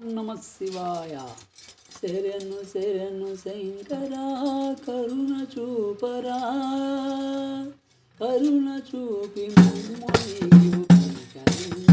నమ శివాయ. శరణు శరణు శంకరా కరుణ చూపరా. కరుణ చూపి మమ్మీ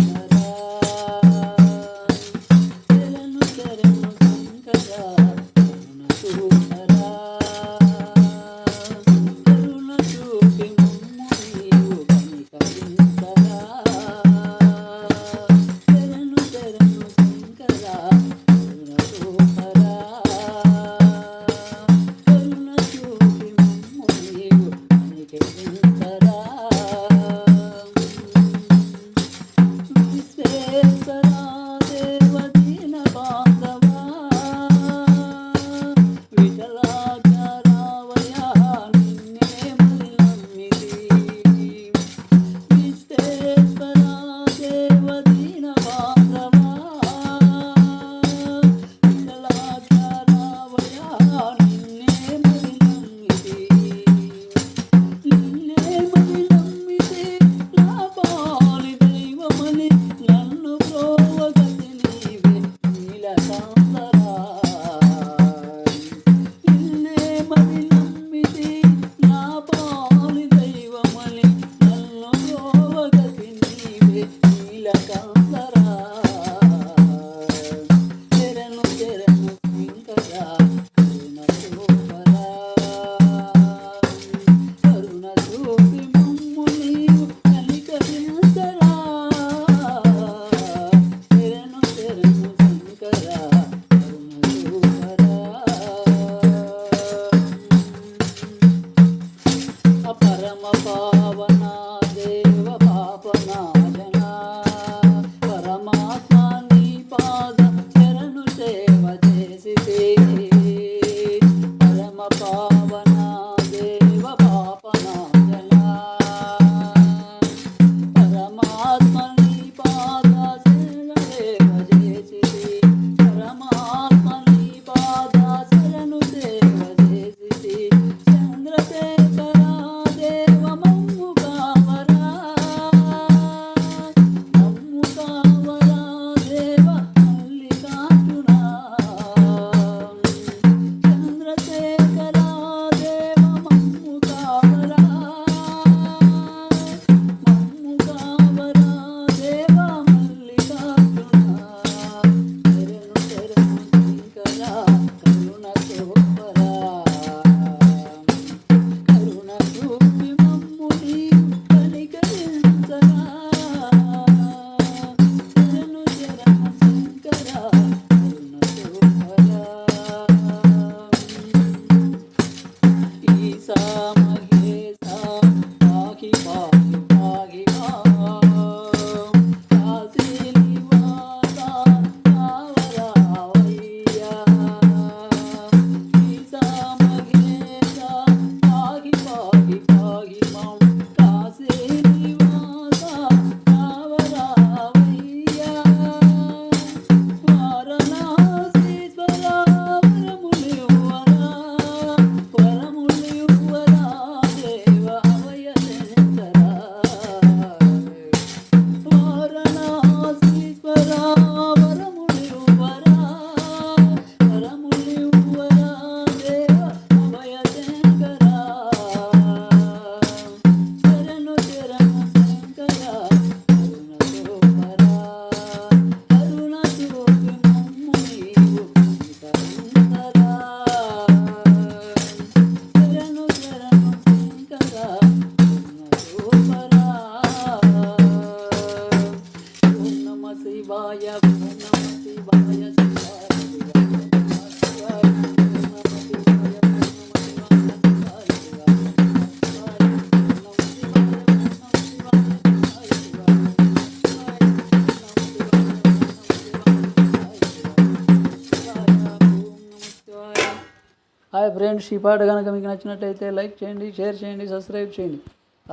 ఫ్రెండ్స్ ఈ పాట కనుక మీకు నచ్చినట్టయితే లైక్ చేయండి షేర్ చేయండి సబ్స్క్రైబ్ చేయండి.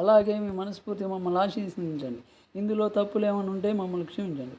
అలాగే మీ మనస్ఫూర్తి మమ్మల్ని ఆశీర్వదించండి. ఇందులో తప్పులు ఏమైనా ఉంటే మమ్మల్ని క్షమించండి.